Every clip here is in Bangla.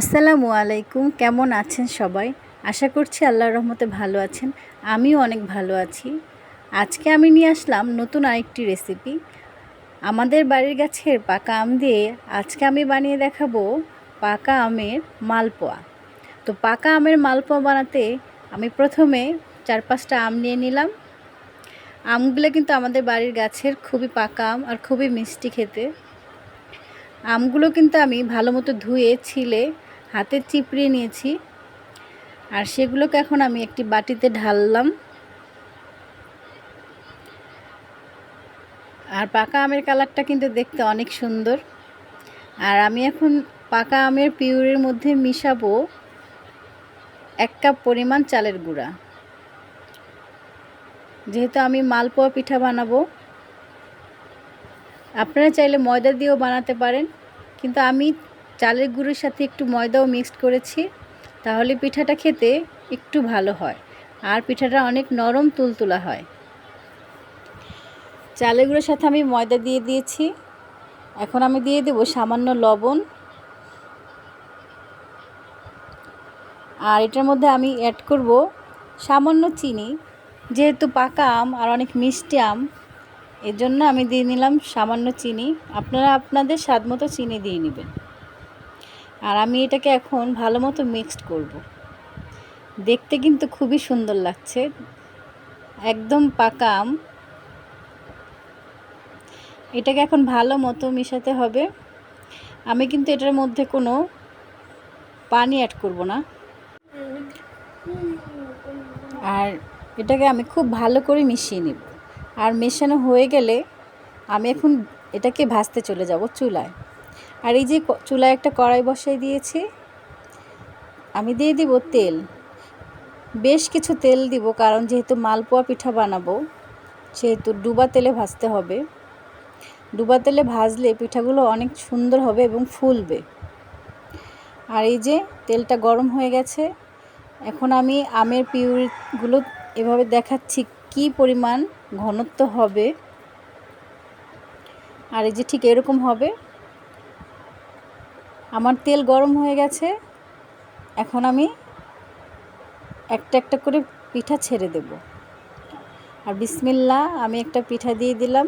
আসসালামু আলাইকুম, কেমন আছেন সবাই? আশা করছি আল্লাহর রহমতে ভালো আছেন, আমিও অনেক ভালো আছি। আজকে আমি নিয়ে আসলাম নতুন আরেকটি রেসিপি আমাদের বাড়ির গাছের পাকা আম দিয়ে আজকে আমি বানিয়ে দেখাবো পাকা আমের মালপোয়া। তো পাকা আমের মালপোয়া বানাতে আমি প্রথমে চার পাঁচটা আম নিয়ে নিলাম। আমগুলো কিন্তু আমাদের বাড়ির গাছের খুবই পাকা আম আর খুবই মিষ্টি খেতে। আমগুলো কিন্তু আমি ভালো মতো ধুয়ে, ছিলে, হাতে চিপড়িয়ে নিয়েছি। আর সেগুলোকে এখন আমি একটি বাটিতে ঢাললাম। আর পাকা আমের কালারটা কিন্তু দেখতে অনেক সুন্দর। আর আমি এখন পাকা আমের পিউরের মধ্যে মিশাবো এক কাপ পরিমাণ চালের গুঁড়া। যেহেতু আমি মালপোয়া পিঠা বানাবো, আপনারা চাইলে ময়দা দিয়েও বানাতে পারেন। কিন্তু আমি চালের গুঁড়োর সাথে একটু ময়দাও মিক্সড করেছি, তাহলে পিঠাটা খেতে একটু ভালো হয়। আর পিঠাটা অনেক নরম তুলতুলা হয়। চালের গুঁড়োর সাথে আমি ময়দা দিয়ে দিয়েছি। এখন আমি দিয়ে দেব সামান্য লবণ। আর এটার মধ্যে আমি অ্যাড করব সামান্য চিনি, যেহেতু পাকা আম আর অনেক মিষ্টি আম। এর জন্য আমি দিয়ে নিলাম সামান্য চিনি। আপনারা আপনাদের স্বাদ মতো চিনি দিয়ে নেবেন। আর আমি এটাকে এখন ভালো মতো মিক্সড করব। দেখতে কিন্তু খুবই সুন্দর লাগছে। একদম পাকা আম। এটাকে এখন ভালো মতো মিশাতে হবে। আমি কিন্তু এটার মধ্যে কোনো পানি অ্যাড করব না। আর এটাকে আমি খুব ভালো করে মিশিয়ে নেব। আর মেশানো হয়ে গেলে আমি এখন এটাকে ভাজতে চলে যাব চুলায়। আর এই যে চুলায় একটা কড়াই বসাই দিয়েছি, আমি দিয়ে দিব তেল। বেশ কিছু তেল দিব, কারণ যেহেতু মালপোয়া পিঠা বানাবো, সেহেতু ডুবা তেলে ভাজতে হবে। ডুবা তেলে ভাজলে পিঠাগুলো অনেক সুন্দর হবে এবং ফুলবে। আর এই যে তেলটা গরম হয়ে গেছে, এখন আমি আমের পিউরিগুলো এভাবে দেখাচ্ছি কি পরিমাণ ঘনত্ব হবে? আর এই যে ঠিক এরকম হবে। আমার তেল গরম হয়ে গেছে। এখন আমি একটা একটা করে পিঠা ছেড়ে দেব। আর বিসমিল্লা আমি একটা পিঠা দিয়ে দিলাম।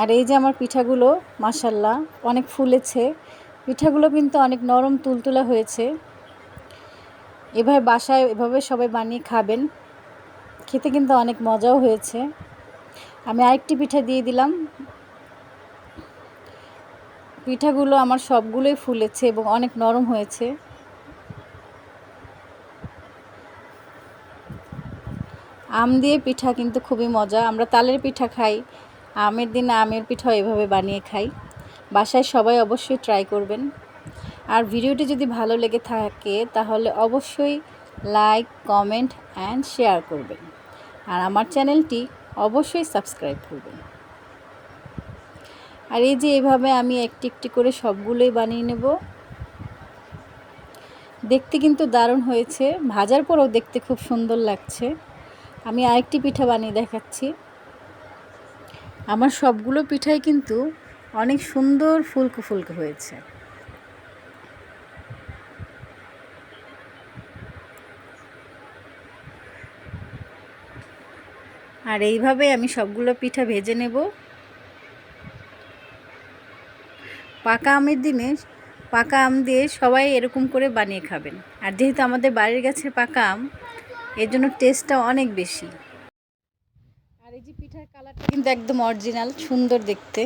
আর এই যে আমার পিঠাগুলো মাসাল্লাহ অনেক ফুলেছে। পিঠাগুলো কিন্তু অনেক নরম তুলতুলা হয়েছে। এভাবে বাসায় এভাবে সবাই বানিয়ে খাবেন। খেতে কিন্তু অনেক মজাও হয়েছে। আমি আরেকটি পিঠা দিয়ে দিলাম। পিঠাগুলো আমার সবগুলোই ফুলেছে এবং অনেক নরম হয়েছে। আম দিয়ে পিঠা কিন্তু খুবই মজা। আমরা তালের পিঠা খাই, আমের দিনে আমের পিঠাও এভাবে বানিয়ে খাই। বাসায় সবাই অবশ্যই ট্রাই করবেন। আর ভিডিওটি যদি ভালো লেগে থাকে, তাহলে অবশ্যই লাইক কমেন্ট অ্যান্ড শেয়ার করবেন। আর আমার চ্যানেলটি অবশ্যই সাবস্ক্রাইব করবেন। আর এই যে এভাবে আমি একটি একটি করে সবগুলোই বানিয়ে নেব। দেখতে কিন্তু দারুণ হয়েছে। ভাজার পরেও দেখতে খুব সুন্দর লাগছে। আমি আরেকটি পিঠা বানিয়ে দেখাচ্ছি। আমার সবগুলো পিঠাই কিন্তু অনেক সুন্দর ফুলকো ফুলকো হয়েছে। আর এইভাবে আমি সবগুলো পিঠা ভেজে নেব। পাকা আমের দিনে পাকা আম দিয়ে সবাই এরকম করে বানিয়ে খাবেন। আর যেহেতু আমাদের বাড়ির গাছের পাকা আম, এর জন্য টেস্টটা অনেক বেশি। আর এই যে পিঠার কালারটা কিন্তু একদম অরিজিনাল, সুন্দর দেখতে।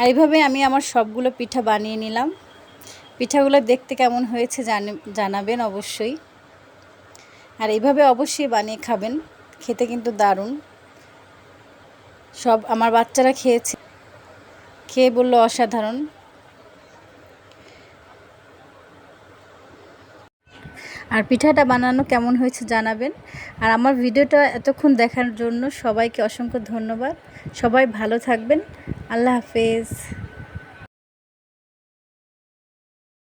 আর এইভাবে আমি আমার সবগুলো পিঠা বানিয়ে নিলাম। পিঠাগুলো দেখতে কেমন হয়েছে জানাবেন অবশ্যই। আর এইভাবে অবশ্যই বানিয়ে খাবেন, খেতে কিন্তু দারুণ। সব আমার বাচ্চারা খেয়েছে। খেয়ে বলল অসাধারণ। আর পিঠাটা বানানো কেমন হয়েছে জানাবেন। আর আমার ভিডিওটা এতক্ষণ দেখার জন্য সবাইকে অসংখ্য ধন্যবাদ। সবাই ভালো থাকবেন। আল্লাহ হাফেজ।